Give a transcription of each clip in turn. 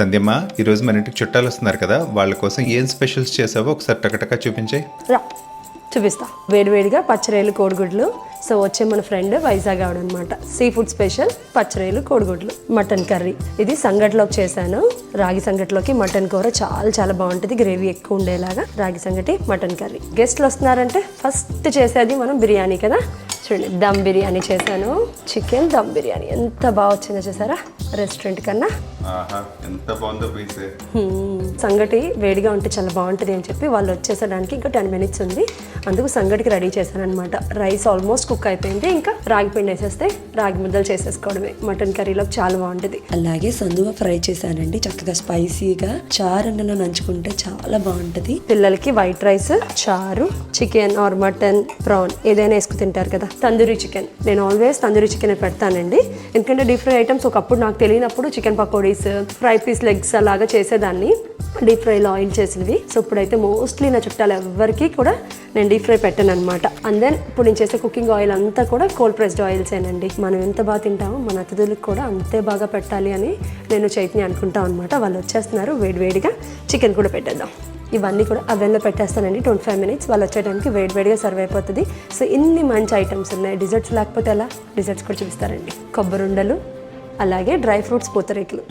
సంధ్యమ్మ ఈరోజు మన ఇంటికి చుట్టాలు వస్తున్నారు కదా వాళ్ళ కోసం ఏం స్పెషల్స్ చేసావో ఒకసారి టకటకా చూపించాయి. రా చూపిస్తా. వేడివేడిగా పచ్చరేలు కోడిగుడ్లు. సో వచ్చే మన ఫ్రెండ్ వైజాగ్ ఆవిడ అనమాట సీ ఫుడ్ స్పెషల్ పచ్చరేలు కోడిగుడ్లు మటన్ కర్రీ. ఇది సంగటిలోకి చేశాను. రాగి సంగటిలోకి మటన్ కూర చాలా చాలా బాగుంటుంది. గ్రేవీ ఎక్కువ ఉండేలాగా రాగి సంగటి మటన్ కర్రీ. గెస్ట్లు వస్తున్నారంటే ఫస్ట్ చేసేది మనం బిర్యానీ కదా? చూడండి దమ్ బిర్యానీ చేశాను. చికెన్ దమ్ బిర్యానీ. ఎంత బాగా వచ్చిందో చేశారా రెస్టారెంట్ కన్నా ఎంత బాగుందో పీస్. సంగటి వేడిగా ఉంటే చాలా బాగుంటుంది అని చెప్పి వాళ్ళు వచ్చేసడానికి ఇంకా టెన్ మినిట్స్ ఉంది. అందుకు సంగటికి రెడీ చేశాను అనమాట రైస్ ఆల్మోస్ట్ కుక్ అయిపోయింది. ఇంకా రాగి పిండి వేసేస్తే రాగి ముద్దలు చేసేసుకోవడమే. మటన్ కర్రీలో చాలా బాగుంటుంది. అలాగే సందువ ఫ్రై చేశానండి. చక్కగా స్పైసీగా చారన్నలో నంచుకుంటే చాలా బాగుంటది. పిల్లలకి వైట్ రైస్ చారు చికెన్ ఆర్ మటన్ ప్రాన్ ఏదైనా వేసుకు తింటారు కదా. తందూరి చికెన్. నేను ఆల్వేస్ తందూరి చికెన్ పెడతానండి. ఎందుకంటే డిఫరెంట్ ఐటమ్స్ ఒకప్పుడు నాకు తెలియనప్పుడు chicken pakodis fry piece legs అలాగా చేసేదాన్ని. డీప్ ఫ్రైలో ఆయిల్ చేసినవి. సో ఇప్పుడైతే మోస్ట్లీ నా చుట్టాలు ఎవరికి కూడా నేను డీప్ ఫ్రై పెట్టాను అనమాట అండ్ దెన్ ఇప్పుడు నేను చేసే కుకింగ్ ఆయిల్ అంతా కూడా కోల్డ్ ప్రెస్డ్ ఆయిల్సేనండి. మనం ఎంత బాగా తింటామో మన అతిథులకు కూడా అంతే బాగా పెట్టాలి అని నేను చైతన్య అనుకుంటాం అనమాట వాళ్ళు వచ్చేస్తున్నారు వేడివేడిగా చికెన్ కూడా పెట్టేద్దాం. ఇవన్నీ కూడా అవెన్లో పెట్టేస్తానండి. ట్వంటీ ఫైవ్ మినిట్స్ వాళ్ళు వచ్చే టైంకి వేడి వేడిగా సర్వ్ అయిపోతుంది. సో ఇన్ని మంచి ఐటమ్స్ ఉన్నాయి. డిజర్ట్స్ లేకపోతే ఎలా? డిజర్ట్స్ కూడా చూపిస్తారండి. కొబ్బరి ఉండలు అలాగే డ్రై ఫ్రూట్స్ పూతరేకులు.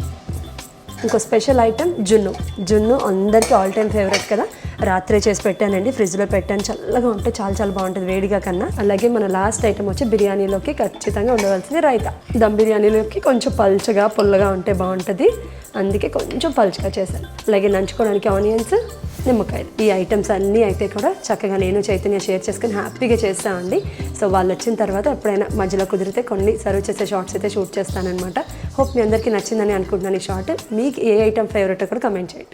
ఇంకో స్పెషల్ ఐటమ్ జున్ను. జున్ను అందరికీ ఆల్ టైమ్ ఫేవరెట్ కదా. రాత్రే చేసి పెట్టానండి ఫ్రిడ్జ్లో పెట్టాను. చల్లగా ఉంటే చాలా చాలా బాగుంటుంది వేడిగా కన్నా. అలాగే మన లాస్ట్ ఐటమ్ వచ్చి బిర్యానీలోకి ఖచ్చితంగా ఉండవలసింది రైతా. దమ్ బిర్యానీలోకి కొంచెం పల్చగా పుల్లగా ఉంటే బాగుంటుంది. అందుకే కొంచెం పల్చగా చేశాను. అలాగే నంచుకోవడానికి ఆనియన్స్ నిమ్మకాయలు. ఈ ఐటమ్స్ అన్నీ అయితే కూడా చక్కగా నేను చైతన్య షేర్ చేసుకుని హ్యాపీగా చేస్తామండి సో వాళ్ళు వచ్చిన తర్వాత ఎప్పుడైనా మధ్యలో కుదిరితే కొన్ని సర్వ్ చేసే షార్ట్స్ అయితే షూట్ చేస్తానన్నమాట. హోప్ మీ అందరికీ నచ్చిందని అనుకుంటున్నాను ఈ షార్ట్ మీకు ఏ ఐటమ్ ఫేవరెట్ కూడా కమెంట్ చేయండి.